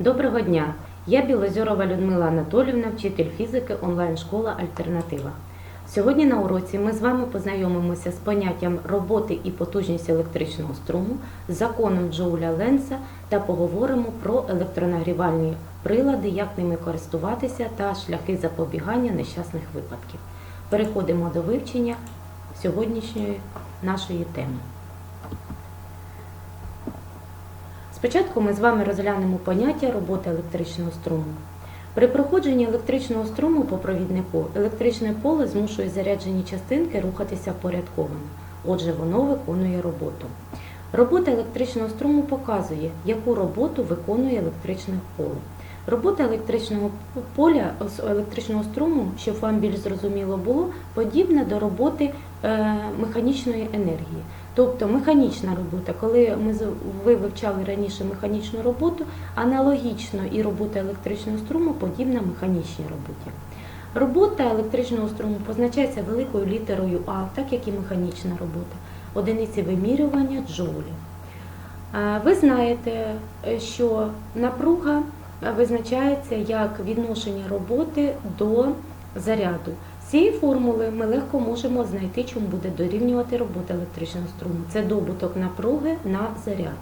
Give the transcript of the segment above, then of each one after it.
Доброго дня! Я Білозорова Людмила Анатолівна, вчитель фізики онлайн-школа Альтернатива. Сьогодні на уроці ми з вами познайомимося з поняттям роботи і потужність електричного струму, законом Джоуля Ленса та поговоримо про електронагрівальні прилади, як ними користуватися та шляхи запобігання нещасних випадків. Переходимо до вивчення сьогоднішньої нашої теми. Спочатку ми з вами розглянемо поняття роботи електричного струму. При проходженні електричного струму по провіднику електричне поле змушує заряджені частинки рухатися порядковано. Отже, воно виконує роботу. Робота електричного струму показує, яку роботу виконує електричне поле. Робота електричного поля електричного струму, щоб вам більш зрозуміло було, подібна до роботи е, механічної енергії. Тобто механічна робота, коли ми ви вивчали раніше механічну роботу, аналогічно і робота електричного струму подібна механічній роботі. Робота електричного струму позначається великою літерою А, так як і механічна робота. Одиниці вимірювання джоулі. Е, Ви знаєте, е, що напруга е, визначається як відношення роботи до заряду. Цієї формули ми легко можемо знайти, чому буде дорівнювати робота електричного струму. Це добуток напруги на заряд.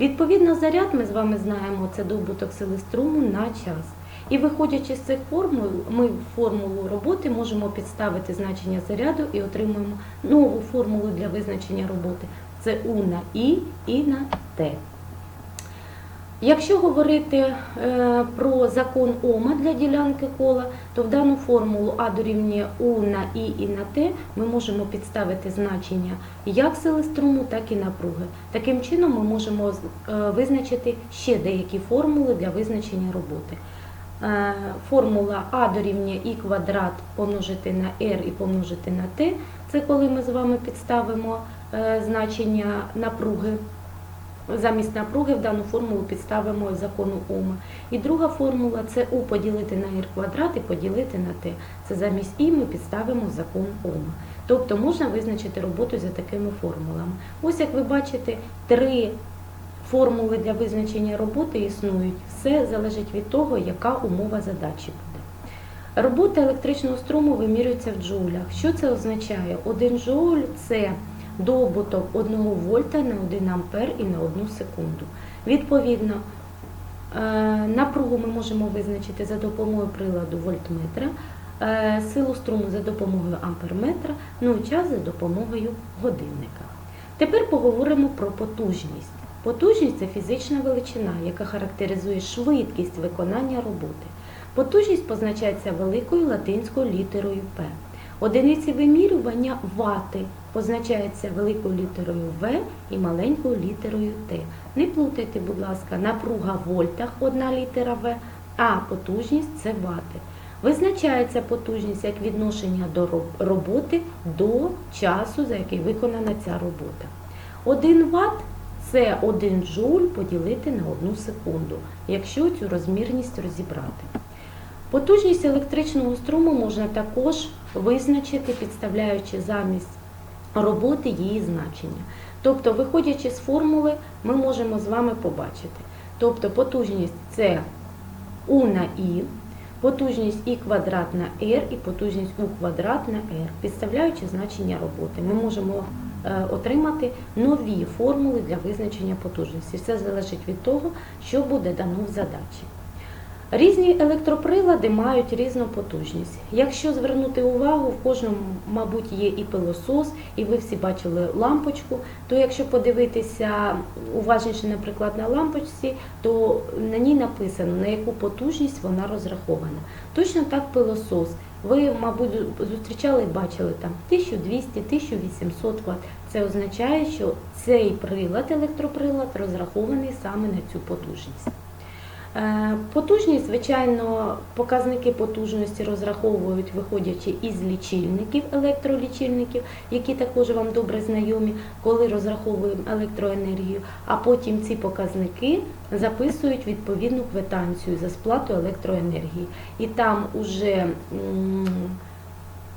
Відповідно, заряд ми з вами знаємо, це добуток сили струму на час. І виходячи з цих формул, ми формулу роботи можемо підставити значення заряду і отримуємо нову формулу для визначення роботи. Це У на І і на Т. Якщо говорити е, про закон Ома для ділянки кола, то в дану формулу А дорівнює У на І і на Т ми можемо підставити значення як сили струму, так і напруги. Таким чином ми можемо е, визначити ще деякі формули для визначення роботи. Е, Формула А дорівнює І квадрат помножити на R і помножити на Т. Це коли ми з вами підставимо значення напруги. Замість напруги в дану формулу підставимо закону Ома. І друга формула це У поділити на r квадрат і поділити на t. Це замість І ми підставимо закон Ома. Тобто можна визначити роботу за такими формулами. Ось як ви бачите, три формули для визначення роботи існують. Все залежить від того, яка умова задачі буде. Робота електричного струму вимірюється в джоулях. Що це означає? Один джоуль це добуток 1 вольта на 1 ампер і на 1 секунду. Відповідно, е, напругу ми можемо визначити за допомогою приладу вольтметра, е, силу струму за допомогою амперметра, ну і час за допомогою годинника. Тепер поговоримо про потужність. Потужність це фізична величина, яка характеризує швидкість виконання роботи. Потужність позначається великою латинською літерою П. Одиниці вимірювання вати позначаються великою літерою В і маленькою літерою Т. Не плутайте, будь ласка, напруга в вольтах одна літера В, а потужність це вати. Визначається потужність як відношення до роботи до часу, за який виконана ця робота. 1 Вт це 1 джоуль поділити на 1 секунду, якщо цю розмірність розібрати. Потужність електричного струму можна також визначити, підставляючи замість роботи її значення. Тобто, виходячи з формули, ми можемо з вами побачити. Тобто потужність це У на І, потужність І квадрат на R і потужність У квадрат на R. Підставляючи значення роботи, ми можемо е, отримати нові формули для визначення потужності. Все залежить від того, що буде дано в задачі. Різні електроприлади мають різну потужність. Якщо звернути увагу, в кожному, мабуть, є і пилосос, і ви всі бачили лампочку, то якщо подивитися уважніше, наприклад, на лампочці, то на ній написано, на яку потужність вона розрахована. Точно так пилосос. Ви, мабуть, зустрічали і бачили там 1200-1800 Вт. Це означає, що цей прилад, електроприлад, розрахований саме на цю потужність. Е, Потужність, звичайно, показники потужності розраховують, виходячи із лічильників, електролічильників, які також вам добре знайомі, коли розраховуємо електроенергію, а потім ці показники записують відповідну квитанцію за сплату електроенергії. І там уже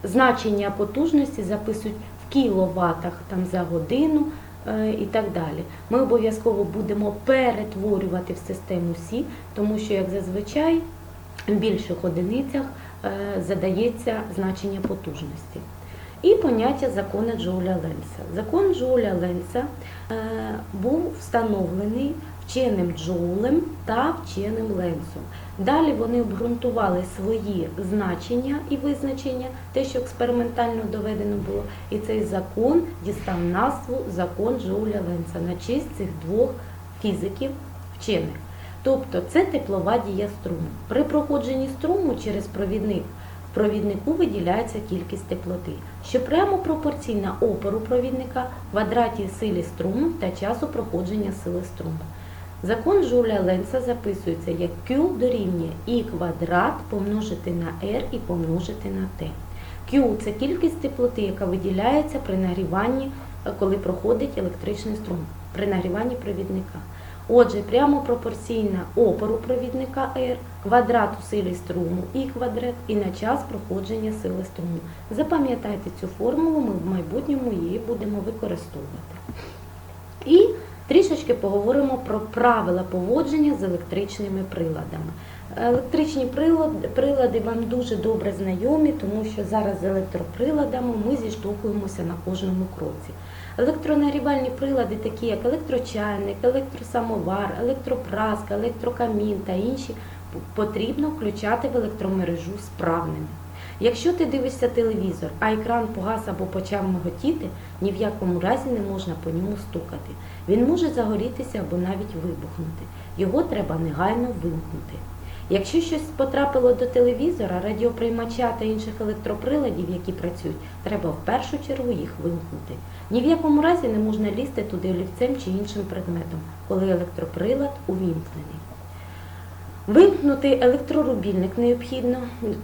значення потужності записують в кіловатах там, за годину, і так далі. Ми обов'язково будемо перетворювати в систему Сі, тому що, як зазвичай, в більших одиницях е, задається значення потужності. І поняття закону Джоуля Ленса. Закон Джоуля Ленса е, був встановлений вченим Джоулем та вченим Ленсом. Далі вони обґрунтували свої значення і визначення, те, що експериментально доведено було, і цей закон дістав назву закон Джоуля Ленса на честь цих двох фізиків вчених. Тобто це теплова дія струму. При проходженні струму через провідник в провіднику виділяється кількість теплоти, що прямо пропорційна опору провідника, квадраті силі струму та часу проходження сили струму. Закон Жуля Ленса записується як Q дорівнює І квадрат помножити на R і помножити на T. Q – це кількість теплоти, яка виділяється при нагріванні, е, коли проходить електричний струм, при нагріванні провідника. Отже, прямо пропорційна опору провідника R, квадрату сили струму І квадрат і на час проходження сили струму. Запам'ятайте цю формулу, ми в майбутньому її будемо використовувати. І трішечки поговоримо про правила поводження з електричними приладами. Електричні прилади, вам дуже добре знайомі, тому що зараз з електроприладами ми зіштовхуємося на кожному кроці. Електронагрівальні прилади, такі як електрочайник, електросамовар, електропраска, електрокамін та інші, потрібно включати в електромережу справними. Якщо ти дивишся телевізор, а екран погас або почав миготіти, ні в якому разі не можна по ньому стукати. Він може загорітися або навіть вибухнути. Його треба негайно вимкнути. Якщо щось потрапило до телевізора, радіоприймача та інших електроприладів, які працюють, треба в першу чергу їх вимкнути. Ні в якому разі не можна лізти туди олівцем чи іншим предметом, коли електроприлад увімкнений. Вимкнути електрорубільник необхідно.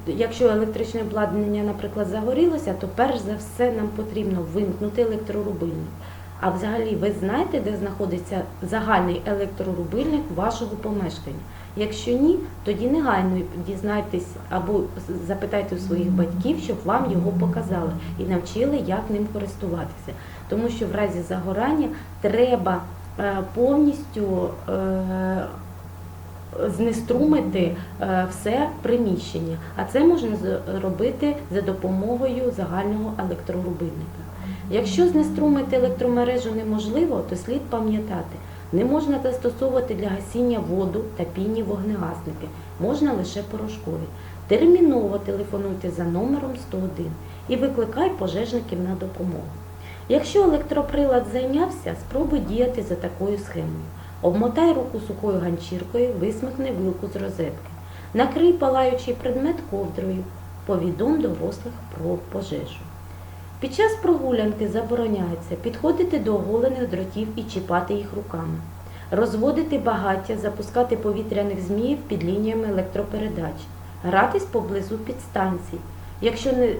Якщо електричне обладнання, наприклад, загорілося, то перш за все нам потрібно вимкнути електрорубильник. А взагалі ви знаєте, де знаходиться загальний електрорубильник вашого помешкання? Якщо ні, тоді негайно дізнайтесь або запитайте у своїх батьків, щоб вам його показали і навчили, як ним користуватися. Тому що в разі загорання треба е, повністю е, знеструмити е, все приміщення, а це можна зробити за допомогою загального електрорубильника. Якщо знеструмити електромережу неможливо, то слід пам'ятати, не можна застосовувати для гасіння воду та пінні вогнегасники, можна лише порошкові. Терміново телефонуйте за номером 101 і викликай пожежників на допомогу. Якщо електроприлад зайнявся, спробуй діяти за такою схемою. Обмотай руку сухою ганчіркою, висмикни вилку з розетки. Накрий палаючий предмет ковдрою. Повідом дорослих про пожежу. Під час прогулянки забороняється підходити до оголених дротів і чіпати їх руками, розводити багаття, запускати повітряних зміїв під лініями електропередач, гратись поблизу підстанцій. Якщо не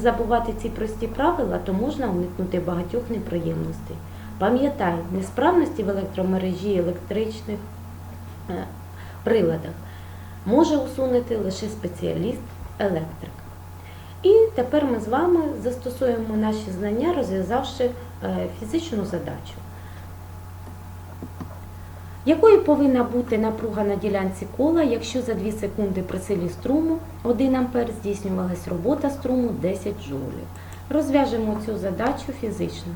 забувати ці прості правила, то можна уникнути багатьох неприємностей. Пам'ятай, несправності в електромережі електричних е, приладах може усунути лише спеціаліст-електрик. І тепер ми з вами застосуємо наші знання, розв'язавши е, фізичну задачу. Якою повинна бути напруга на ділянці кола, якщо за 2 секунди при силі струму 1 А здійснювалась робота струму 10 джоулів? Розв'яжемо цю задачу фізично.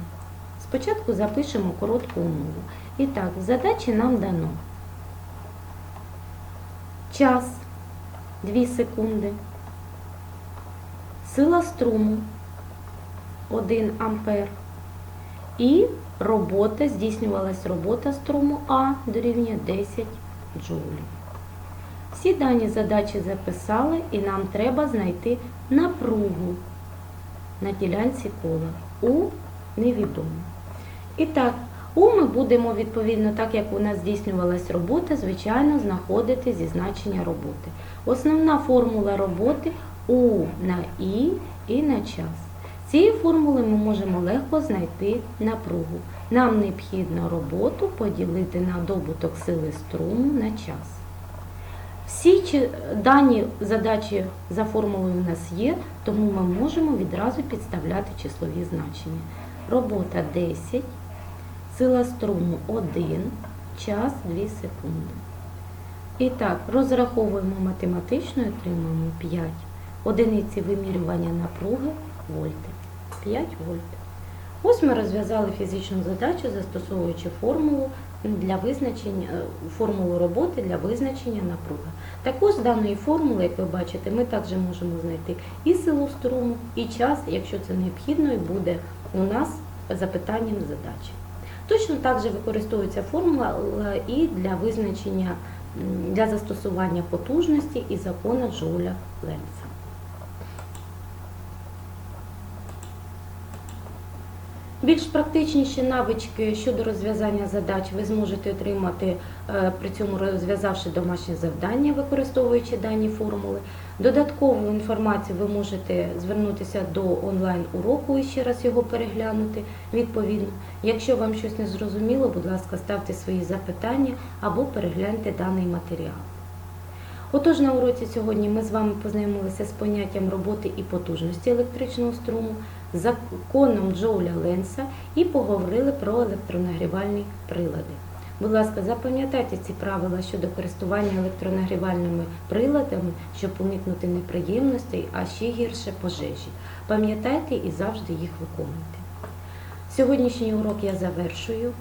Спочатку запишемо коротку умову. І так, задачі нам дано час 2 секунди, сила струму 1 ампер і робота, здійснювалась робота струму А дорівнює 10 джоулів. Всі дані задачі записали і нам треба знайти напругу на ділянці кола у невідомо. І так, У ми будемо, відповідно, так як у нас здійснювалась робота, звичайно, знаходити зі значення роботи. Основна формула роботи У на І і на час. Цієї формули ми можемо легко знайти напругу. Нам необхідно роботу поділити на добуток сили струму на час. Всі дані задачі за формулою у нас є, тому ми можемо відразу підставляти числові значення. Робота 10, Сила струму 1, час 2 секунди. І так, розраховуємо математично і отримаємо 5. Одиниці вимірювання напруги вольти. 5 вольт. Ось ми розв'язали фізичну задачу, застосовуючи формулу для визначення е, формулу роботи для визначення напруги. Також з даної формули, як ви бачите, ми також можемо знайти і силу струму, і час, якщо це необхідно, і буде у нас запитанням задачі. Точно так же використовується формула е, і для визначення для застосування потужності і закона Джоуля Ленца. Більш практичніші навички щодо розв'язання задач ви зможете отримати е, при цьому розв'язавши домашнє завдання, використовуючи дані формули. Додаткову інформацію ви можете звернутися до онлайн-уроку і ще раз його переглянути відповідно. Якщо вам щось не зрозуміло, будь ласка, ставте свої запитання або перегляньте даний матеріал. Отож, на уроці сьогодні ми з вами познайомилися з поняттям роботи і потужності електричного струму, законом Джоуля Ленса і поговорили про електронагрівальні прилади. Будь ласка, запам'ятайте ці правила щодо користування електронагрівальними приладами, щоб уникнути неприємностей, а ще гірше пожежі. Пам'ятайте і завжди їх виконуйте. Сьогоднішній урок я завершую.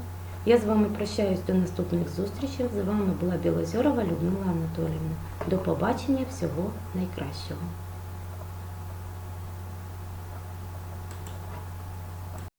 Я з вами прощаюсь до наступних зустрічей. З вами була Білозорова Людмила Анатоліївна. До побачення, всього найкращого.